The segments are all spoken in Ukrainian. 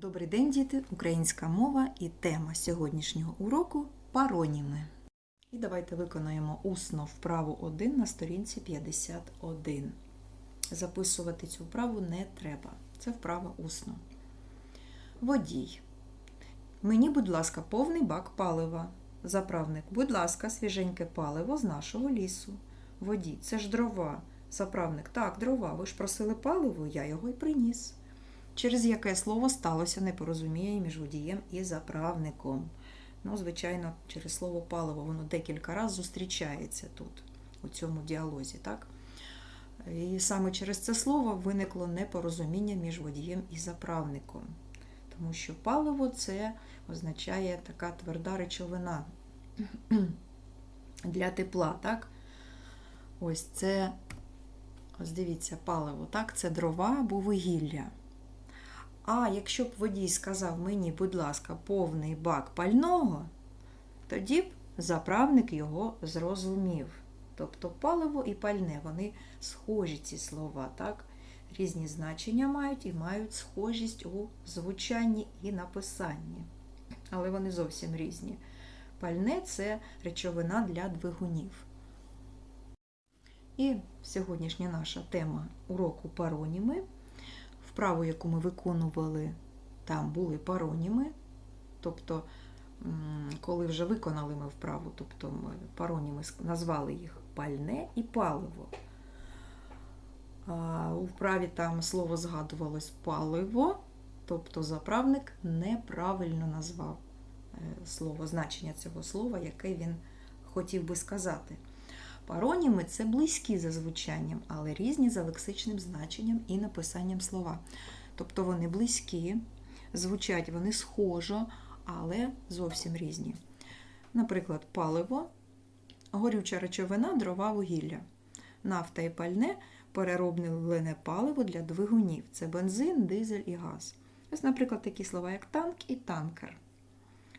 Добрий день, діти! Українська мова і тема сьогоднішнього уроку пароніми. І давайте виконаємо усно вправу 1 на сторінці 51. Записувати цю вправу не треба. Це вправа усно. Водій. Мені, будь ласка, повний бак палива. Заправник, будь ласка, свіженьке паливо з нашого лісу. Водій, це ж дрова. Заправник, так, дрова. Ви ж просили паливо, я його й приніс через яке слово сталося непорозуміння між водієм і заправником. Ну, звичайно, через слово паливо воно декілька разів зустрічається тут, у цьому діалозі. так? І саме через це слово виникло непорозуміння між водієм і заправником. Тому що паливо це означає така тверда речовина для тепла. так? Ось це, ось дивіться, паливо, так? Це дрова або вугілля. А якщо б водій сказав мені, будь ласка, повний бак пального, тоді б заправник його зрозумів. Тобто паливо і пальне, вони схожі ці слова, так? Різні значення мають і мають схожість у звучанні і написанні. Але вони зовсім різні. Пальне це речовина для двигунів. І сьогоднішня наша тема уроку пароніми вправу, яку ми виконували, там були пароніми. Тобто, коли вже виконали ми вправу, тобто ми пароніми назвали їх пальне і паливо. У вправі там слово згадувалось паливо, тобто заправник неправильно назвав слово, значення цього слова, яке він хотів би сказати. Пароніми це близькі за звучанням, але різні за лексичним значенням і написанням слова. Тобто вони близькі, звучать вони схожо, але зовсім різні. Наприклад, паливо, горюча речовина, дрова вугілля. Нафта і пальне перероблене паливо для двигунів. Це бензин, дизель і газ. Ось, наприклад, такі слова, як танк і танкер.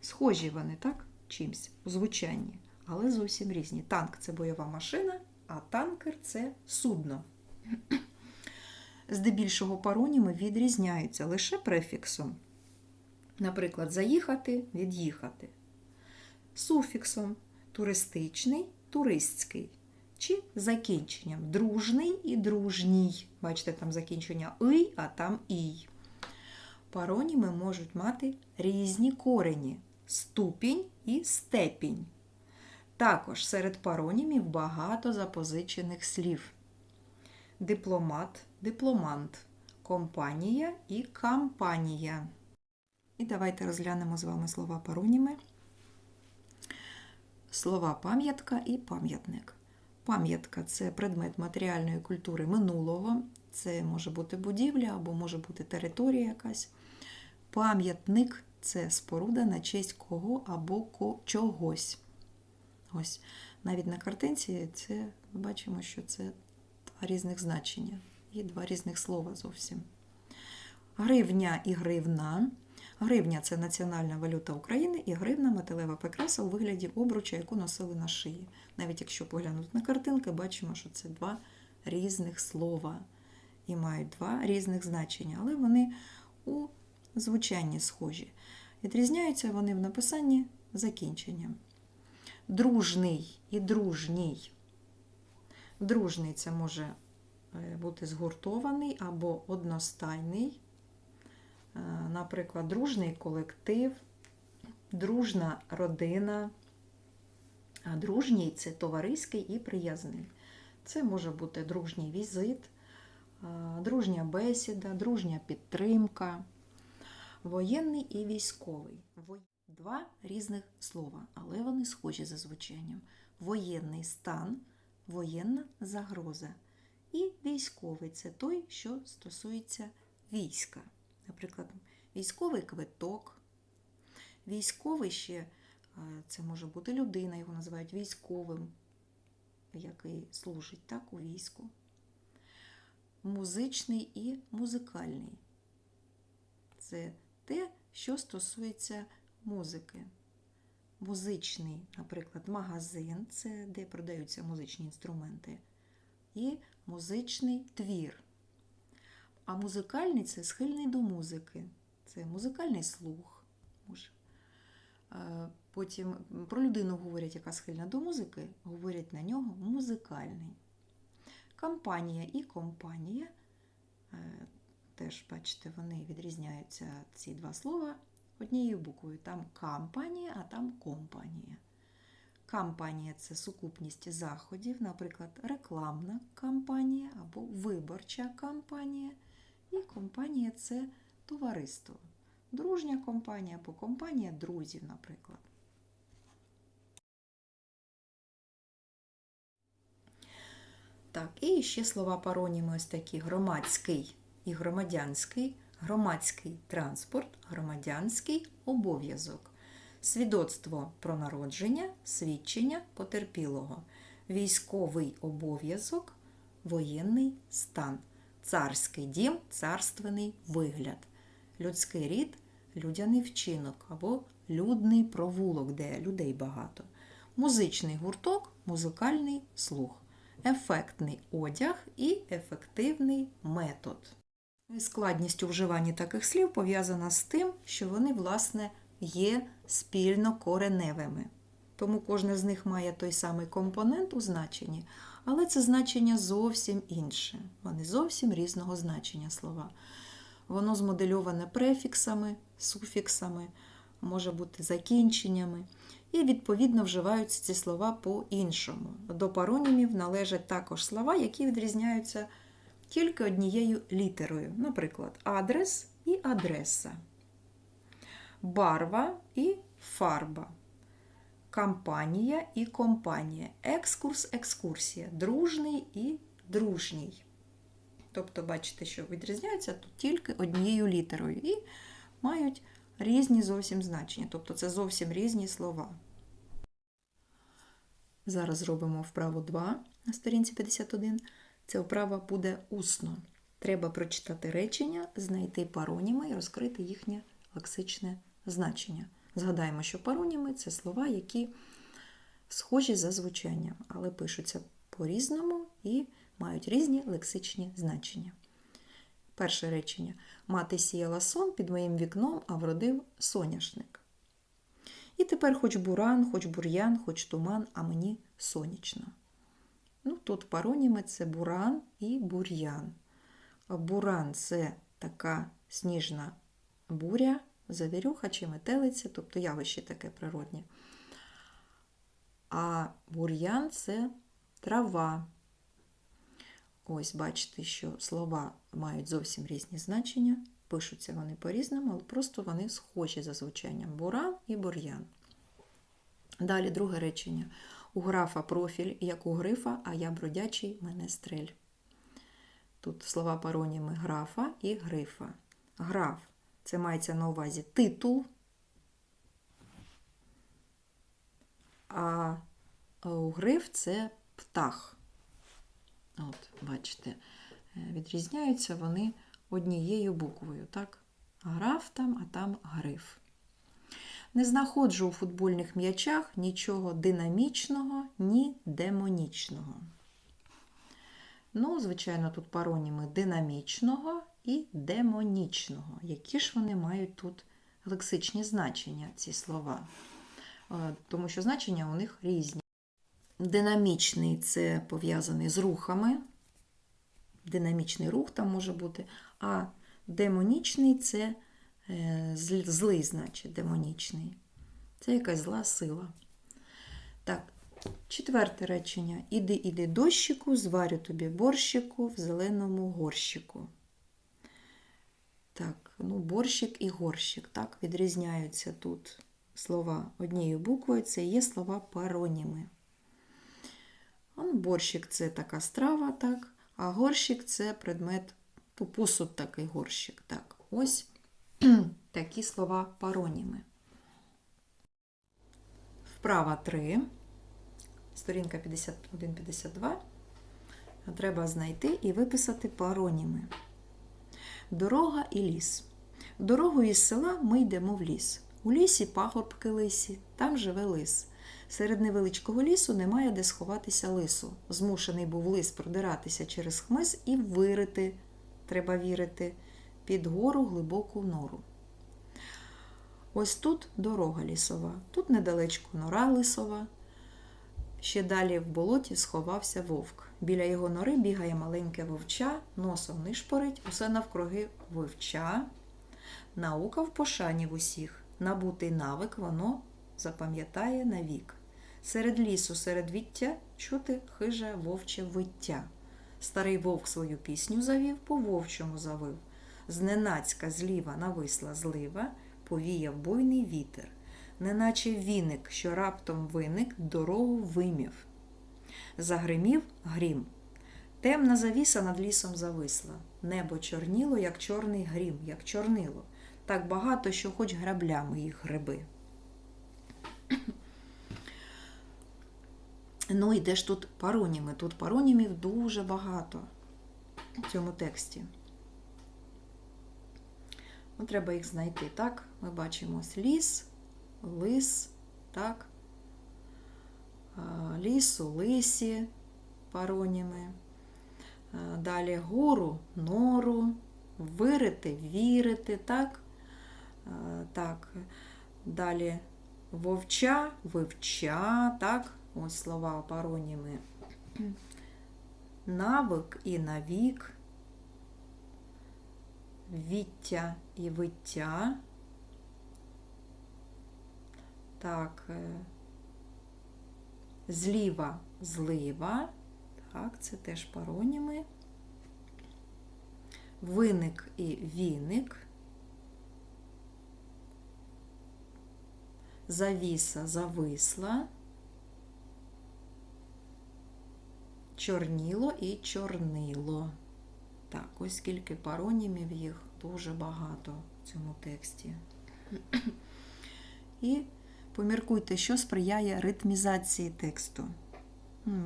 Схожі вони, так, чимсь у звучанні але зовсім різні. Танк це бойова машина, а танкер це судно. Здебільшого пароніми відрізняються лише префіксом. Наприклад, заїхати, від'їхати. Суфіксом туристичний, туристський. Чи закінченням дружний і дружній. Бачите, там закінчення «ий», а там «ій». Пароніми можуть мати різні корені ступінь і степінь. Також серед паронімів багато запозичених слів: дипломат, дипломант, компанія і кампанія. І давайте розглянемо з вами слова пароніми. Слова пам'ятка і пам'ятник. Пам'ятка це предмет матеріальної культури минулого, це може бути будівля або може бути територія якась. Пам'ятник це споруда на честь кого або чогось. Ось навіть на картинці це ми бачимо, що це два різних значення і два різних слова зовсім. Гривня і гривна. Гривня це національна валюта України, і гривна металева прикраса у вигляді обруча, яку носили на шиї. Навіть якщо поглянути на картинки, бачимо, що це два різних слова і мають два різних значення, але вони у звучанні схожі. Відрізняються вони в написанні закінченням дружний і дружній. Дружний це може е, бути згуртований або одностайний. Е, наприклад, дружний колектив, дружна родина. А дружній це товариський і приязний. Це може бути дружній візит, е, дружня бесіда, дружня підтримка, воєнний і військовий. Два різних слова, але вони схожі за звучанням. Воєнний стан, воєнна загроза. І військовий це той, що стосується війська. Наприклад, військовий квиток. Військовий ще це може бути людина, його називають військовим, який служить так, у війську. Музичний і музикальний. Це те, що стосується музики. Музичний, наприклад, магазин це де продаються музичні інструменти, і музичний твір. А музикальний це схильний до музики. Це музикальний слух. Може. Е, Потім про людину говорять, яка схильна до музики, говорять на нього музикальний. Кампанія і компанія. е, Теж, бачите, вони відрізняються ці два слова однією буквою. Там кампанія, а там компанія. Кампанія це сукупність заходів, наприклад, рекламна кампанія або виборча кампанія. І компанія це товариство. Дружня компанія або компанія друзів, наприклад. Так, і ще слова пароніми ось такі: громадський і громадянський, громадський транспорт, громадянський обов'язок, свідоцтво про народження, свідчення потерпілого, військовий обов'язок, воєнний стан, царський дім, царственний вигляд, людський рід, людяний вчинок або людний провулок, де людей багато, музичний гурток, музикальний слух, ефектний одяг і ефективний метод. І Складність у вживанні таких слів пов'язана з тим, що вони, власне, є спільно кореневими. Тому кожне з них має той самий компонент у значенні, але це значення зовсім інше. Вони зовсім різного значення слова. Воно змодельоване префіксами, суфіксами, може бути закінченнями. І, відповідно, вживаються ці слова по-іншому. До паронімів належать також слова, які відрізняються тільки однією літерою. Наприклад, адрес і адреса, барва і фарба, кампанія і компанія, екскурс, екскурсія, дружний і дружній. Тобто, бачите, що відрізняються тут тільки однією літерою і мають різні зовсім значення. Тобто це зовсім різні слова. Зараз зробимо вправу 2 на сторінці 51. Ця вправа буде усно. Треба прочитати речення, знайти пароніми і розкрити їхнє лексичне значення. Згадаємо, що пароніми це слова, які схожі за звучанням, але пишуться по-різному і мають різні лексичні значення. Перше речення. Мати сіяла сон під моїм вікном, а вродив соняшник. І тепер хоч буран, хоч бур'ян, хоч туман, а мені сонячно. Ну, Тут пароніми це буран і бур'ян. Буран це така сніжна буря, завірюха чи метелиця, тобто явище таке природнє. А бур'ян це трава. Ось, бачите, що слова мають зовсім різні значення. Пишуться вони по-різному, але просто вони схожі за звучанням буран і бур'ян. Далі друге речення. У графа профіль, як у грифа, а я бродячий мене стрель. Тут слова пароніми графа і грифа. Граф це мається на увазі титул, а у гриф це птах. От, бачите, відрізняються вони однією буквою. так? Граф там, а там гриф. Не знаходжу у футбольних м'ячах нічого динамічного, ні демонічного. Ну, звичайно, тут пароніми динамічного і демонічного. Які ж вони мають тут лексичні значення, ці слова? Е, Тому що значення у них різні. Динамічний це пов'язаний з рухами. Динамічний рух там може бути, а демонічний це злий, значить, демонічний. Це якась зла сила. Так, четверте речення. Іди, іди дощику, зварю тобі борщику в зеленому горщику. Так, ну, борщик і горщик. Так, відрізняються тут слова однією буквою, це є слова пароніми. Борщик це така страва, так, а горщик це предмет, посуд такий горщик. Так, ось такі слова пароніми. Вправа 3, сторінка 51-52. Треба знайти і виписати пароніми. Дорога і ліс. Дорогою із села ми йдемо в ліс. У лісі пагорбки лисі, там живе лис. Серед невеличкого лісу немає де сховатися лису. Змушений був лис продиратися через хмиз і вирити, треба вірити, під гору глибоку нору. Ось тут дорога лісова, тут недалечко нора лисова. Ще далі в болоті сховався вовк. Біля його нори бігає маленьке вовча, носом нишпорить, усе навкруги вовча. Наука в пошані в усіх. Набутий навик воно запам'ятає навік. Серед лісу, серед віття чути хиже вовче виття. Старий вовк свою пісню завів, по вовчому завив. Зненацька зліва нависла злива, повіяв буйний вітер, неначе віник, що раптом виник, дорогу вимів. Загримів грім. Темна завіса над лісом зависла. Небо чорніло, як чорний грім, як чорнило. Так багато, що хоч граблями їх гриби. Ну і де ж тут пароніми? Тут паронімів дуже багато в цьому тексті. Ну, треба їх знайти. Так, ми бачимо ліс, лис, так, лісу, лисі, пароніми. Далі гору, нору, вирити, вірити, так. Так, далі вовча, вивча, так, ось слова пароніми. Навик і навік, віття і виття. Так, е, зліва злива. Так, це теж пароніми. Виник і віник. Завіса зависла. Чорніло і чорнило. Так, ось скільки паронімів їх дуже багато в цьому тексті. І поміркуйте, що сприяє ритмізації тексту.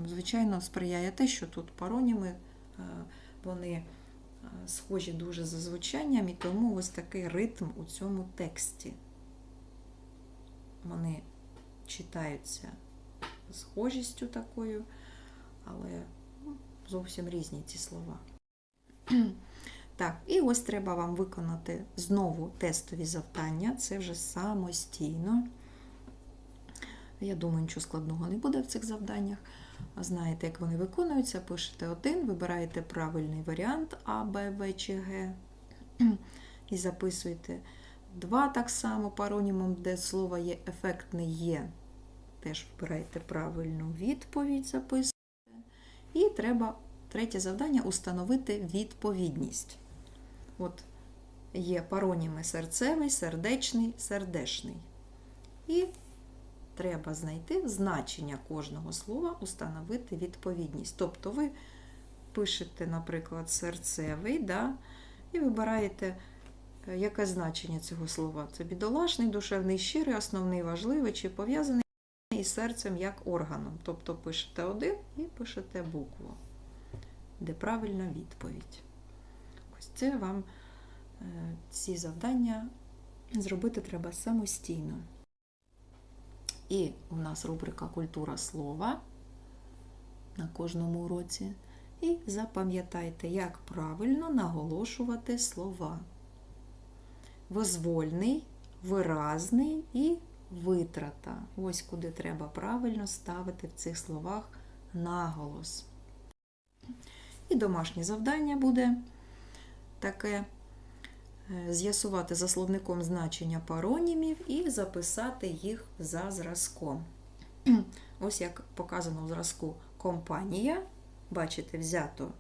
Звичайно, сприяє те, що тут пароніми, е, вони е, схожі дуже за звучанням, і тому ось такий ритм у цьому тексті. Вони читаються схожістю такою, але ну, зовсім різні ці слова. Так, і ось треба вам виконати знову тестові завдання. Це вже самостійно. Я думаю, нічого складного не буде в цих завданнях. Знаєте, як вони виконуються, пишете один, вибираєте правильний варіант А, Б, В чи Г. І записуєте два так само паронімом, де слово є ефектне є. Теж вибираєте правильну відповідь, записуєте. І треба третє завдання установити відповідність. От є пароніми серцевий, сердечний, сердешний. І треба знайти значення кожного слова, установити відповідність. Тобто ви пишете, наприклад, серцевий, да, і вибираєте, е, яке значення цього слова. Це бідолашний, душевний, щирий, основний, важливий, чи пов'язаний із серцем як органом. Тобто пишете один і пишете букву, де правильна відповідь. Ось це вам е, ці завдання зробити треба самостійно. І у нас рубрика Культура слова на кожному уроці. І запам'ятайте, як правильно наголошувати слова. Визвольний, виразний і витрата. Ось куди треба правильно ставити в цих словах наголос. І домашнє завдання буде таке е, з'ясувати за словником значення паронімів і записати їх за зразком. Ось як показано в зразку компанія. Бачите, взято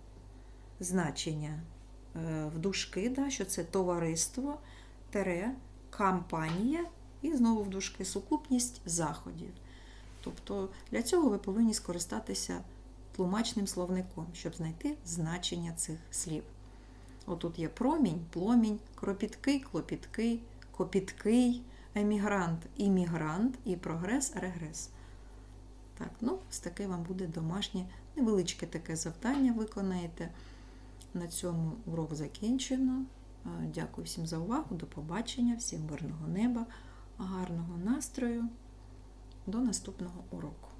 значення е, в дужки, да, що це товариство, тере, кампанія і знову в дужки сукупність заходів. Тобто для цього ви повинні скористатися тлумачним словником, щоб знайти значення цих слів. Отут є промінь, пломінь, кропіткий, клопіткий, копіткий, емігрант, іммігрант і прогрес, регрес. Так, ну, ось таке вам буде домашнє, невеличке таке завдання виконаєте. На цьому урок закінчено. Е, Дякую всім за увагу. До побачення, всім мирного неба, гарного настрою. До наступного уроку.